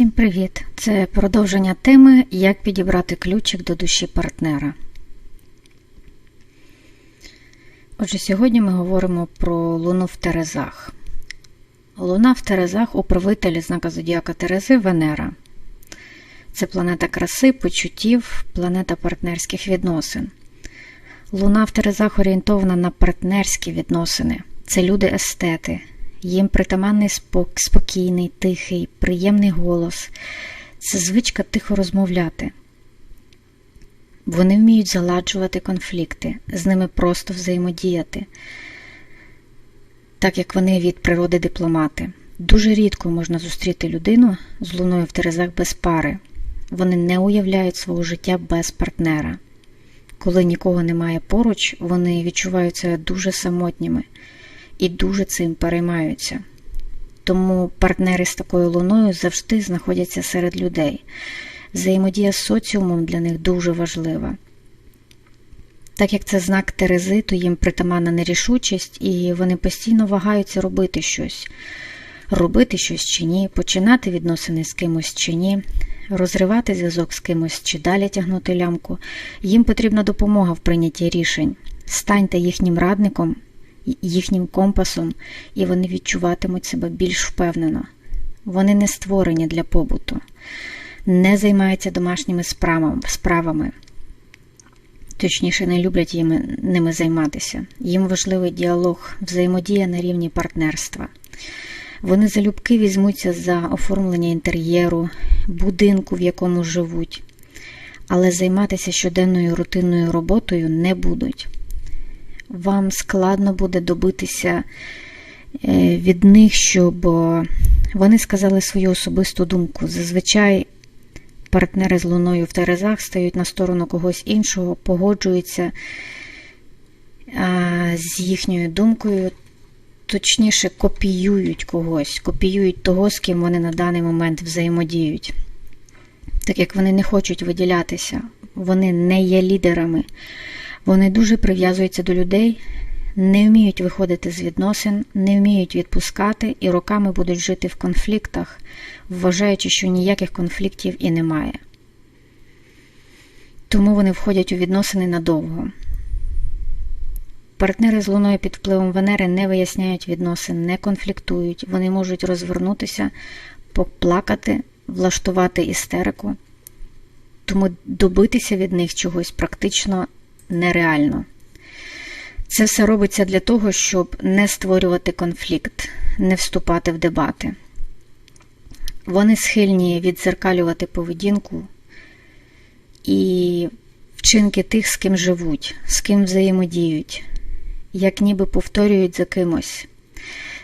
Всім привіт! Це продовження теми Як підібрати ключик до душі партнера. Отже, сьогодні ми говоримо про Луну в Терезах. Луна в Терезах управитель знака Зодіака Терези Венера. Це планета краси, почуттів, планета партнерських відносин. Луна в Терезах орієнтована на партнерські відносини. Це люди-естети. Їм притаманний спок, спокійний, тихий, приємний голос. Це звичка тихо розмовляти. Вони вміють заладжувати конфлікти, з ними просто взаємодіяти, так як вони від природи дипломати. Дуже рідко можна зустріти людину з луною в Терезах без пари. Вони не уявляють свого життя без партнера. Коли нікого немає поруч, вони відчуваються дуже самотніми і дуже цим переймаються. Тому партнери з такою луною завжди знаходяться серед людей. Взаємодія з соціумом для них дуже важлива. Так як це знак Терези, то їм притаманна нерішучість, і вони постійно вагаються робити щось, робити щось чи ні, починати відносини з кимось чи ні, розривати зв'язок з кимось чи далі тягнути лямку. Їм потрібна допомога в прийнятті рішень. Станьте їхнім радником їхнім компасом, і вони відчуватимуть себе більш впевнено. Вони не створені для побуту, не займаються домашніми справами, точніше, не люблять їм, ними займатися. Їм важливий діалог, взаємодія на рівні партнерства. Вони залюбки візьмуться за оформлення інтер'єру, будинку, в якому живуть, але займатися щоденною рутинною роботою не будуть вам складно буде добитися е, від них, щоб вони сказали свою особисту думку. Зазвичай партнери з луною в Терезах стають на сторону когось іншого, погоджуються з їхньою думкою. Точніше, копіюють когось, копіюють того, з ким вони на даний момент взаємодіють. Так як вони не хочуть виділятися, вони не є лідерами. Вони дуже прив'язуються до людей, не вміють виходити з відносин, не вміють відпускати і роками будуть жити в конфліктах, вважаючи, що ніяких конфліктів і немає. Тому вони входять у відносини надовго. Партнери з луною під впливом Венери не виясняють відносин, не конфліктують, вони можуть розвернутися, поплакати, влаштувати істерику, тому добитися від них чогось практично нереально. Це все робиться для того, щоб не створювати конфлікт, не вступати в дебати. Вони схильні відзеркалювати поведінку і вчинки тих, з ким живуть, з ким взаємодіють, як ніби повторюють за кимось.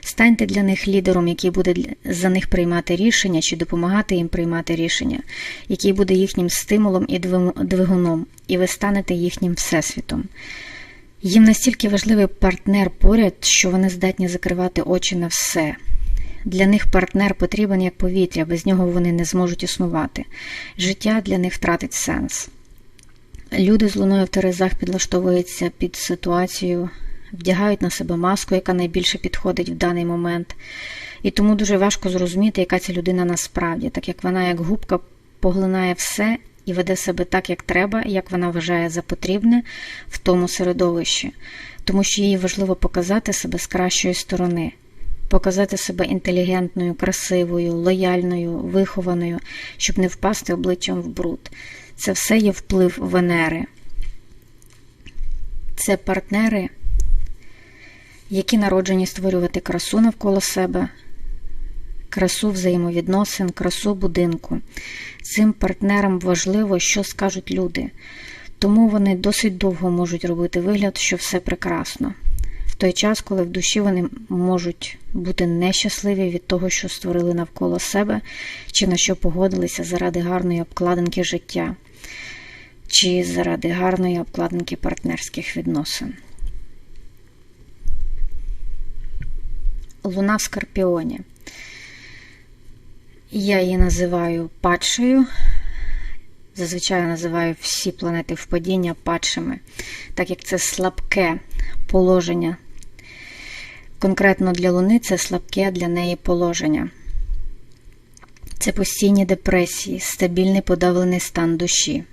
Станьте для них лідером, який буде за них приймати рішення чи допомагати їм приймати рішення, який буде їхнім стимулом і двигуном, і ви станете їхнім всесвітом. Їм настільки важливий партнер поряд, що вони здатні закривати очі на все. Для них партнер потрібен як повітря, без нього вони не зможуть існувати. Життя для них втратить сенс. Люди з луною в Терезах підлаштовуються під ситуацію вдягають на себе маску, яка найбільше підходить в даний момент. І тому дуже важко зрозуміти, яка ця людина насправді, так як вона, як губка, поглинає все і веде себе так, як треба, як вона вважає за потрібне в тому середовищі, тому що їй важливо показати себе з кращої сторони. Показати себе інтелігентною, красивою, лояльною, вихованою, щоб не впасти обличчям в бруд. Це все є вплив Венери. Це партнери, які народжені створювати красу навколо себе, красу взаємовідносин, красу будинку. Цим партнерам важливо, що скажуть люди, тому вони досить довго можуть робити вигляд, що все прекрасно. В той час, коли в душі вони можуть бути нещасливі від того, що створили навколо себе, чи на що погодилися заради гарної обкладинки життя, чи заради гарної обкладинки партнерських відносин. Луна в Скорпіоні. Я її називаю падшею. Зазвичай називаю всі планети впадіння падшими, так як це слабке положення. Конкретно для Луни це слабке для неї положення. Це постійні депресії, стабільний подавлений стан душі.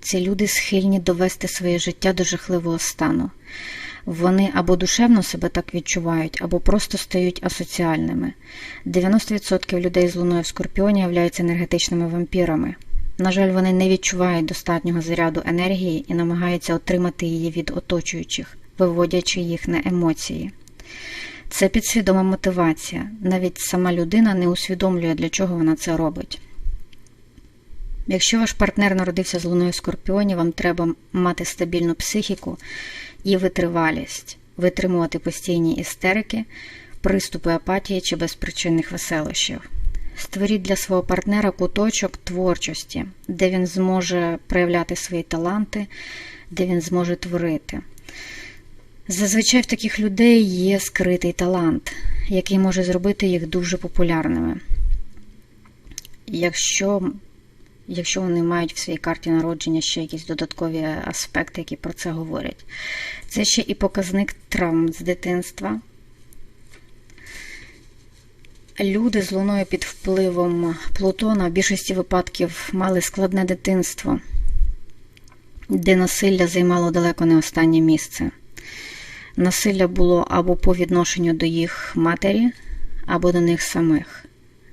Це люди схильні довести своє життя до жахливого стану. Вони або душевно себе так відчувають, або просто стають асоціальними. 90% людей з луною в скорпіоні являються енергетичними вампірами. На жаль, вони не відчувають достатнього заряду енергії і намагаються отримати її від оточуючих, виводячи їх на емоції. Це підсвідома мотивація. Навіть сама людина не усвідомлює, для чого вона це робить. Якщо ваш партнер народився з луною в скорпіоні, вам треба мати стабільну психіку і витривалість, витримувати постійні істерики, приступи апатії чи безпричинних веселощів. Створіть для свого партнера куточок творчості, де він зможе проявляти свої таланти, де він зможе творити. Зазвичай в таких людей є скритий талант, який може зробити їх дуже популярними. Якщо якщо вони мають в своїй карті народження ще якісь додаткові аспекти, які про це говорять. Це ще і показник травм з дитинства. Люди з луною під впливом Плутона в більшості випадків мали складне дитинство, де насилля займало далеко не останнє місце. Насилля було або по відношенню до їх матері, або до них самих.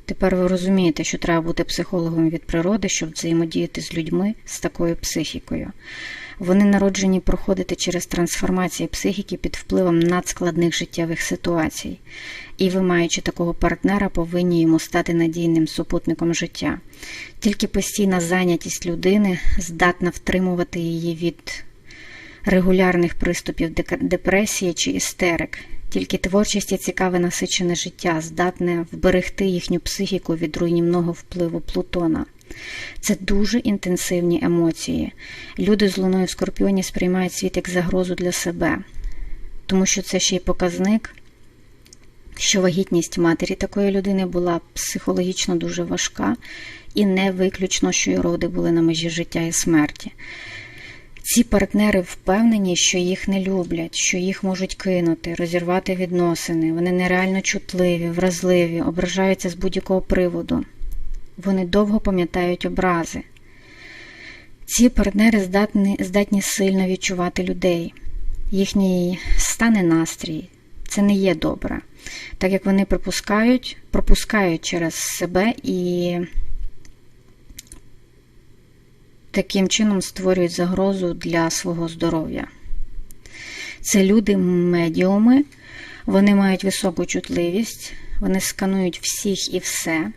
Тепер ви розумієте, що треба бути психологом від природи, щоб взаємодіяти з людьми з такою психікою. Вони народжені проходити через трансформації психіки під впливом надскладних життєвих ситуацій, і ви, маючи такого партнера, повинні йому стати надійним супутником життя. Тільки постійна зайнятість людини здатна втримувати її від регулярних приступів депресії чи істерик. Тільки творчість і цікаве насичене життя здатне вберегти їхню психіку від руйнівного впливу Плутона. Це дуже інтенсивні емоції. Люди з луною в скорпіоні сприймають світ як загрозу для себе, тому що це ще й показник, що вагітність матері такої людини була психологічно дуже важка, і не виключно, що й роди були на межі життя і смерті. Ці партнери впевнені, що їх не люблять, що їх можуть кинути, розірвати відносини. Вони нереально чутливі, вразливі, ображаються з будь-якого приводу. Вони довго пам'ятають образи. Ці партнери здатні, здатні сильно відчувати людей. Їхній стан і настрій це не є добре, так як вони припускають, пропускають через себе і таким чином створюють загрозу для свого здоров'я. Це люди медіуми, вони мають високу чутливість, вони сканують всіх і все.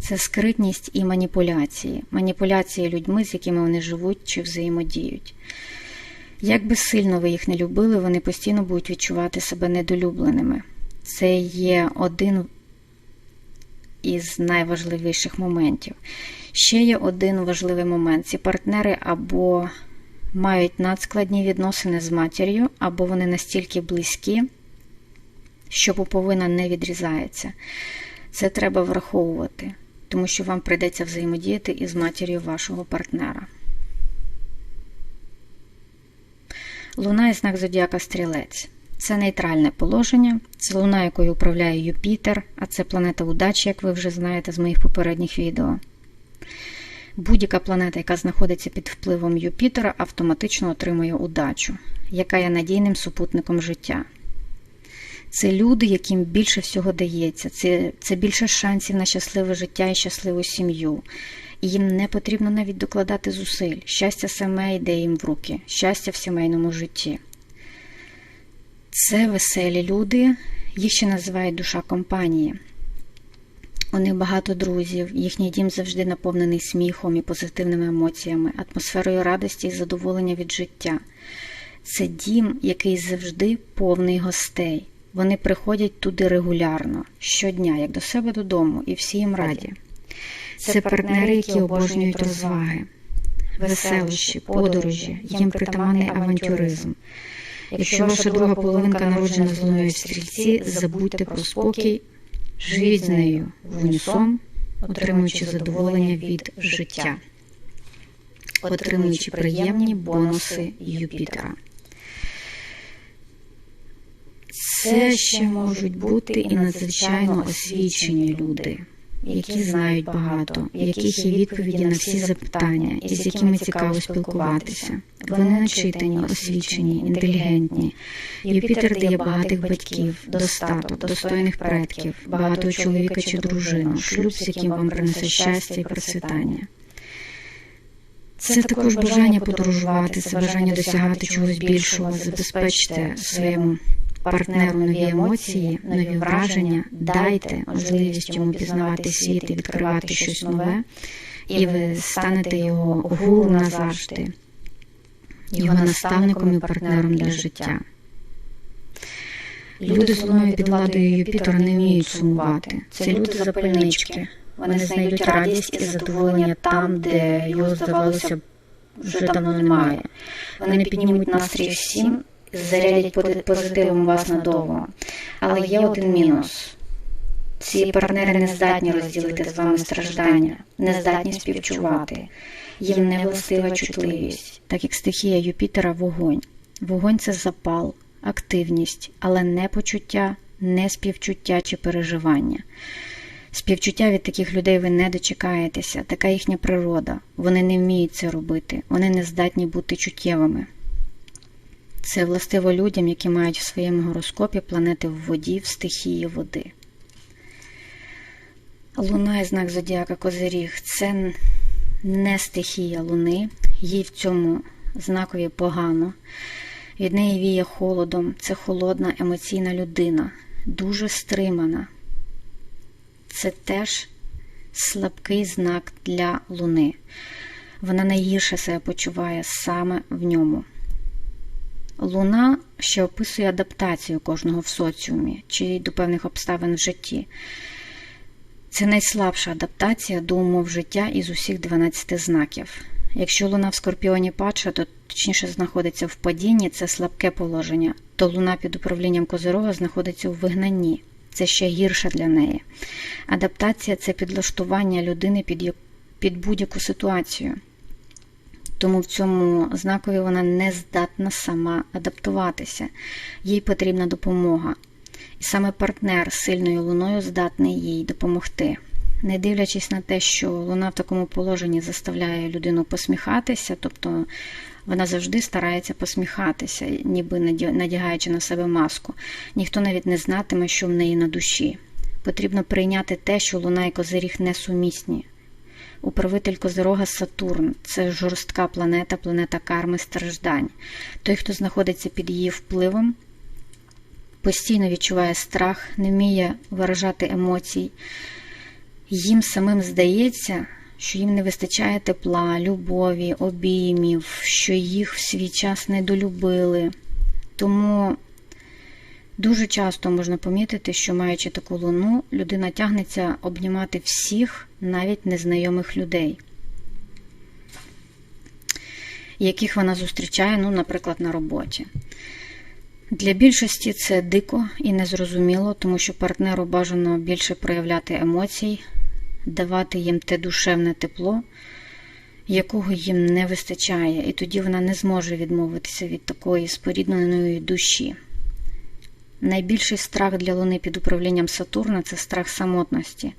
Це скритність і маніпуляції, маніпуляції людьми, з якими вони живуть чи взаємодіють. Як би сильно ви їх не любили, вони постійно будуть відчувати себе недолюбленими. Це є один із найважливіших моментів. Ще є один важливий момент: ці партнери або мають надскладні відносини з матір'ю, або вони настільки близькі, що пуповина не відрізається. Це треба враховувати, тому що вам прийдеться взаємодіяти із матір'ю вашого партнера. Луна і знак Зодіака Стрілець. Це нейтральне положення, це луна, якою управляє Юпітер, а це планета удачі, як ви вже знаєте з моїх попередніх відео. Будь-яка планета, яка знаходиться під впливом Юпітера, автоматично отримує удачу, яка є надійним супутником життя. Це люди, яким більше всього дається, це це більше шансів на щасливе життя і щасливу сім'ю. І їм не потрібно навіть докладати зусиль. Щастя саме йде їм в руки, щастя в сімейному житті. Це веселі люди, їх ще називають душа компанії. У них багато друзів, їхній дім завжди наповнений сміхом і позитивними емоціями, атмосферою радості і задоволення від життя. Це дім, який завжди повний гостей. Вони приходять туди регулярно, щодня, як до себе додому, і всі їм раді. Це партнери, які обожнюють розваги, веселощі, подорожі, їм притаманний авантюризм. Якщо ваша друга половинка народжена з луною в стрільці, забудьте про спокій, живіть з нею в унісон, отримуючи задоволення від життя, отримуючи приємні бонуси Юпітера. Це ще можуть бути і надзвичайно освічені люди. Які знають багато, в яких є відповіді на всі запитання, і з якими цікаво спілкуватися. Вони начитані, освічені, інтелігентні. Юпітер дає багатих батьків, достаток, достойних предків, багатого чоловіка чи дружину, шлюб, з яким вам принесе щастя і процвітання. Це також бажання подорожувати, це бажання досягати чогось більшого, забезпечте своєму партнеру нові емоції, нові враження, дайте можливість йому пізнавати світ і відкривати щось нове, і ви станете його гуру назавжди, його наставником і партнером для життя. Люди з луною під владою Юпітера не вміють сумувати. Це люди запальнички. Вони знайдуть радість і задоволення там, де його, здавалося, вже давно немає. Вони піднімуть настрій всім, зарядять позитивом вас надовго. Але є один мінус. Ці партнери не здатні розділити з вами страждання, не здатні співчувати. Їм не властива чутливість, так як стихія Юпітера вогонь. Вогонь це запал, активність, але не почуття, не співчуття чи переживання. Співчуття від таких людей ви не дочекаєтеся, така їхня природа. Вони не вміють це робити, вони не здатні бути чуттєвими. Це властиво людям, які мають в своєму гороскопі планети в воді в стихії води. Луна і знак Зодіака Козиріг це не стихія Луни, їй в цьому знакові погано. Від неї віє холодом, це холодна емоційна людина, дуже стримана. Це теж слабкий знак для Луни. Вона найгірше себе почуває саме в ньому. Луна ще описує адаптацію кожного в соціумі чи до певних обставин в житті. Це найслабша адаптація до умов життя із усіх 12 знаків. Якщо луна в скорпіоні падша, то точніше знаходиться в падінні, це слабке положення, то луна під управлінням Козирога знаходиться у вигнанні. Це ще гірше для неї. Адаптація це підлаштування людини під, під будь-яку ситуацію. Тому в цьому знакові вона не здатна сама адаптуватися, їй потрібна допомога. І саме партнер сильною луною здатний їй допомогти. Не дивлячись на те, що луна в такому положенні заставляє людину посміхатися, тобто вона завжди старається посміхатися, ніби надягаючи на себе маску. Ніхто навіть не знатиме, що в неї на душі. Потрібно прийняти те, що луна і козиріг несумісні. Управитель Козирога Сатурн це жорстка планета, планета карми страждань. Той, хто знаходиться під її впливом, постійно відчуває страх, не вміє виражати емоцій. Їм самим здається, що їм не вистачає тепла, любові, обіймів, що їх в свій час недолюбили. Тому дуже часто можна помітити, що маючи таку луну, людина тягнеться обнімати всіх, навіть незнайомих людей, яких вона зустрічає, ну, наприклад, на роботі. Для більшості це дико і незрозуміло, тому що партнеру бажано більше проявляти емоцій, давати їм те душевне тепло, якого їм не вистачає, і тоді вона не зможе відмовитися від такої спорідненої душі. Найбільший страх для Луни під управлінням Сатурна це страх самотності,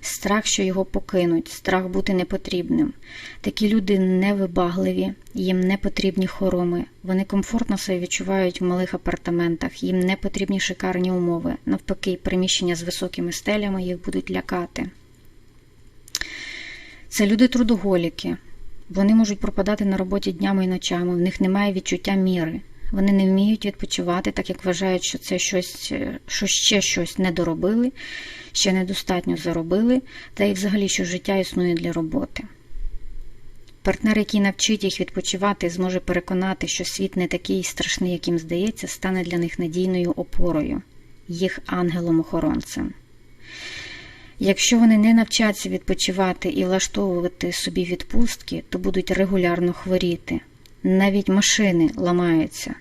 страх, що його покинуть, страх бути непотрібним. Такі люди невибагливі, їм не потрібні хороми, вони комфортно себе відчувають в малих апартаментах, їм не потрібні шикарні умови. Навпаки, приміщення з високими стелями їх будуть лякати. Це люди трудоголіки. Вони можуть пропадати на роботі днями і ночами, в них немає відчуття міри. Вони не вміють відпочивати, так як вважають, що це щось, що ще щось не доробили, ще недостатньо заробили, та й взагалі, що життя існує для роботи. Партнер, який навчить їх відпочивати, зможе переконати, що світ не такий страшний, яким здається, стане для них надійною опорою, їх ангелом-охоронцем. Якщо вони не навчаться відпочивати і влаштовувати собі відпустки, то будуть регулярно хворіти. Навіть машини ламаються,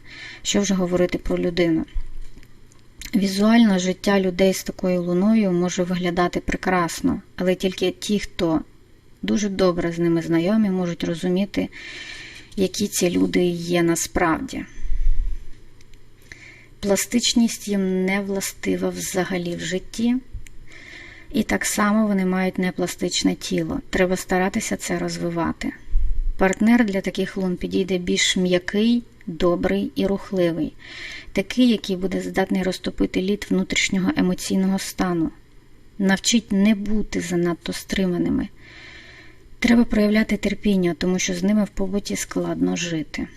що вже говорити про людину. Візуально життя людей з такою луною може виглядати прекрасно, але тільки ті, хто дуже добре з ними знайомі, можуть розуміти, які ці люди є насправді. Пластичність їм не властива взагалі в житті. І так само вони мають непластичне тіло. Треба старатися це розвивати. Партнер для таких лун підійде більш м'який, добрий і рухливий, такий, який буде здатний розтопити лід внутрішнього емоційного стану. Навчить не бути занадто стриманими. Треба проявляти терпіння, тому що з ними в побуті складно жити.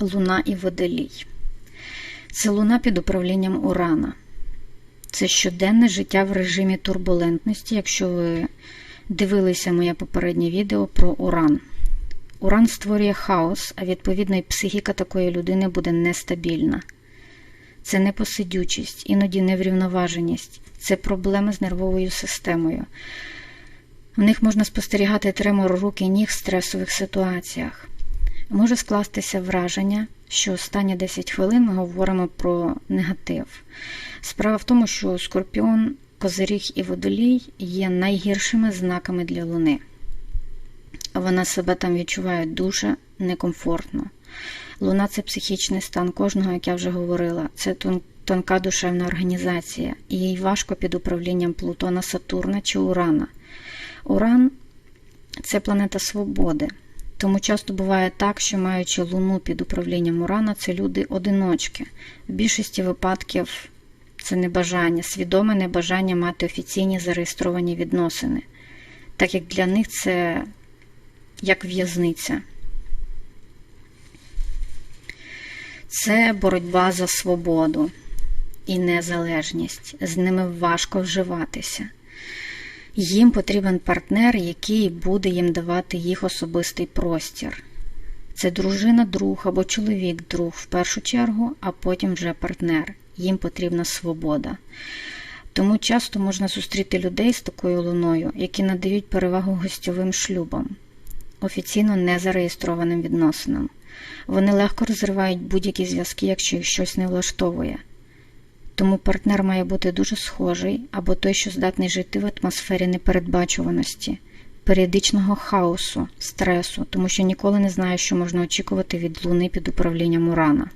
Луна і водолій. Це луна під управлінням Урана. Це щоденне життя в режимі турбулентності, якщо ви дивилися моє попереднє відео про Уран. Уран створює хаос, а відповідно і психіка такої людини буде нестабільна. Це непосидючість, іноді неврівноваженість, це проблеми з нервовою системою. В них можна спостерігати тремор рук і ніг в стресових ситуаціях. Може скластися враження, що останні 10 хвилин ми говоримо про негатив. Справа в тому, що скорпіон, козиріг і водолій є найгіршими знаками для Луни. Вона себе там відчуває дуже некомфортно. Луна це психічний стан кожного, як я вже говорила. Це тонка душевна організація, і їй важко під управлінням Плутона, Сатурна чи Урана. Уран це планета свободи. Тому часто буває так, що маючи Луну під управлінням Урана, це люди-одиночки. В більшості випадків це небажання, свідоме небажання мати офіційні зареєстровані відносини, так як для них це як в'язниця. Це боротьба за свободу і незалежність. З ними важко вживатися. Їм потрібен партнер, який буде їм давати їх особистий простір. Це дружина, друг або чоловік, друг в першу чергу, а потім вже партнер. Їм потрібна свобода. Тому часто можна зустріти людей з такою луною, які надають перевагу гостьовим шлюбам, офіційно не зареєстрованим відносинам. Вони легко розривають будь-які зв'язки, якщо їх щось не влаштовує. Тому партнер має бути дуже схожий або той, що здатний жити в атмосфері непередбачуваності, періодичного хаосу, стресу, тому що ніколи не знає, що можна очікувати від луни під управлінням Урана.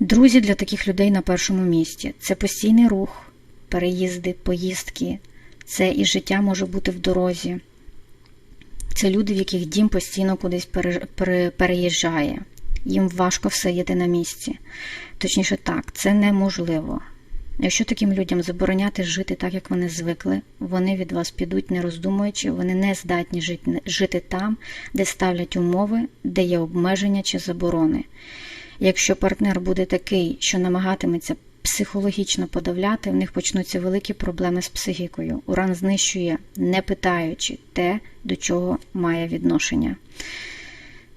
Друзі для таких людей на першому місці це постійний рух, переїзди, поїздки, це і життя може бути в дорозі. Це люди, в яких дім постійно кудись переїжджає. Їм важко всидіти на місці. Точніше так, це неможливо. Якщо таким людям забороняти жити так, як вони звикли, вони від вас підуть, не роздумуючи, вони не здатні жити там, де ставлять умови, де є обмеження чи заборони. Якщо партнер буде такий, що намагатиметься психологічно подавляти, в них почнуться великі проблеми з психікою. Уран знищує, не питаючи те, до чого має відношення.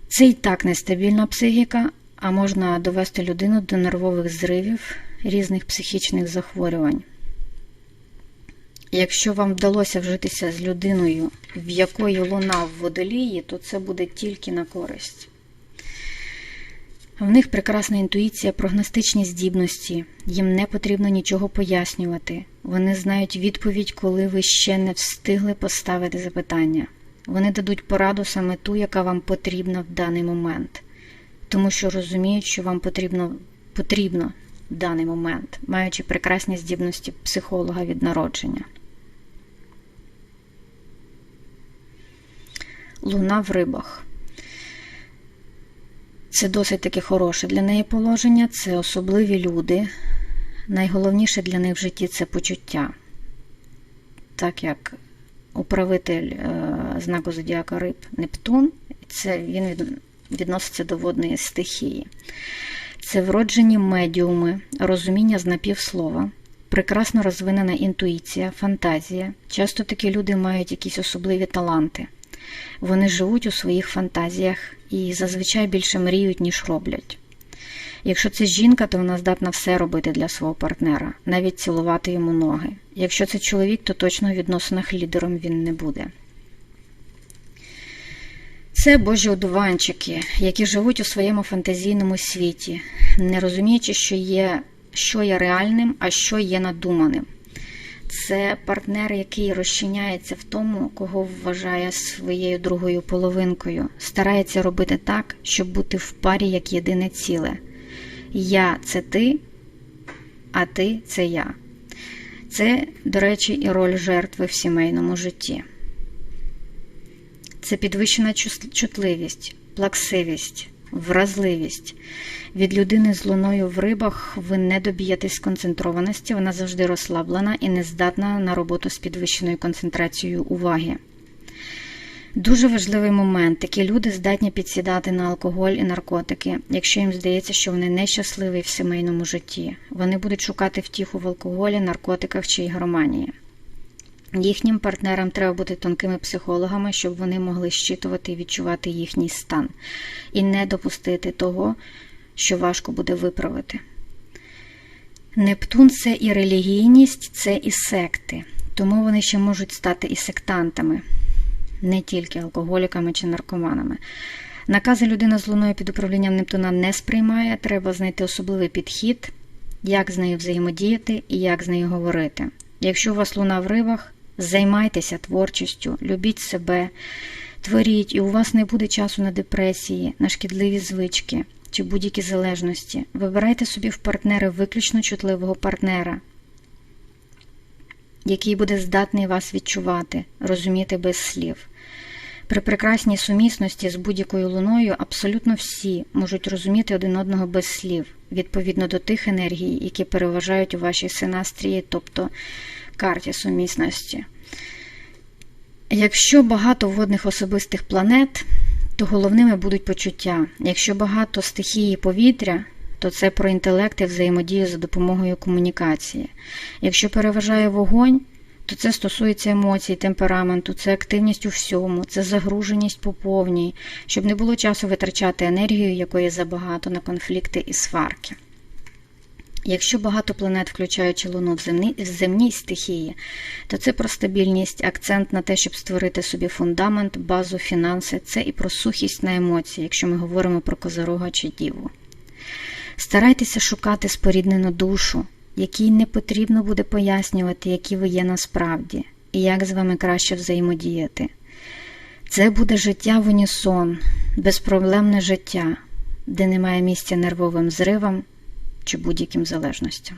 Це і так нестабільна психіка, а можна довести людину до нервових зривів, різних психічних захворювань. Якщо вам вдалося вжитися з людиною, в якої луна в водолії, то це буде тільки на користь. В них прекрасна інтуїція, прогностичні здібності, їм не потрібно нічого пояснювати. Вони знають відповідь, коли ви ще не встигли поставити запитання. Вони дадуть пораду саме ту, яка вам потрібна в даний момент, тому що розуміють, що вам потрібно потрібно в даний момент, маючи прекрасні здібності психолога від народження. Луна в рибах. Це досить таки хороше для неї положення, це особливі люди. Найголовніше для них в житті це почуття. Так як управитель е, знаку Зодіака Риб Нептун, це він відноситься до водної стихії. Це вроджені медіуми, розуміння з напівслова, прекрасно розвинена інтуїція, фантазія. Часто такі люди мають якісь особливі таланти. Вони живуть у своїх фантазіях і зазвичай більше мріють, ніж роблять. Якщо це жінка, то вона здатна все робити для свого партнера, навіть цілувати йому ноги. Якщо це чоловік, то точно у відносинах лідером він не буде. Це божі одуванчики, які живуть у своєму фантазійному світі, не розуміючи, що є, що є реальним, а що є надуманим. Це партнер, який розчиняється в тому, кого вважає своєю другою половинкою, старається робити так, щоб бути в парі як єдине ціле. Я це ти, а ти це я. Це, до речі, і роль жертви в сімейному житті. Це підвищена чутливість, плаксивість, вразливість. Від людини з луною в рибах ви не доб'єтесь концентрованості, вона завжди розслаблена і не здатна на роботу з підвищеною концентрацією уваги. Дуже важливий момент. Такі люди здатні підсідати на алкоголь і наркотики, якщо їм здається, що вони нещасливі в сімейному житті. Вони будуть шукати втіху в алкоголі, наркотиках чи ігроманії. Їхнім партнерам треба бути тонкими психологами, щоб вони могли щитувати і відчувати їхній стан, і не допустити того, що важко буде виправити. Нептун це і релігійність, це і секти, тому вони ще можуть стати і сектантами не тільки алкоголіками чи наркоманами. Накази людина з луною під управлінням Нептуна не сприймає, треба знайти особливий підхід, як з нею взаємодіяти і як з нею говорити. Якщо у вас луна в рибах, займайтеся творчістю, любіть себе, творіть, і у вас не буде часу на депресії, на шкідливі звички чи будь-які залежності. Вибирайте собі в партнери виключно чутливого партнера який буде здатний вас відчувати, розуміти без слів. При прекрасній сумісності з будь-якою луною абсолютно всі можуть розуміти один одного без слів, відповідно до тих енергій, які переважають у вашій синастрії, тобто карті сумісності. Якщо багато водних особистих планет, то головними будуть почуття. Якщо багато стихії повітря, то це про інтелект і взаємодію за допомогою комунікації. Якщо переважає вогонь, то це стосується емоцій, темпераменту, це активність у всьому, це загруженість по повній, щоб не було часу витрачати енергію, якої забагато на конфлікти і сварки. Якщо багато планет, включаючи Луну в земній, в земній стихії, то це про стабільність, акцент на те, щоб створити собі фундамент, базу, фінанси, це і про сухість на емоції, якщо ми говоримо про козорога чи діву. Старайтеся шукати споріднену душу, якій не потрібно буде пояснювати, які ви є насправді, і як з вами краще взаємодіяти. Це буде життя в унісон, безпроблемне життя, де немає місця нервовим зривам чи будь-яким залежностям.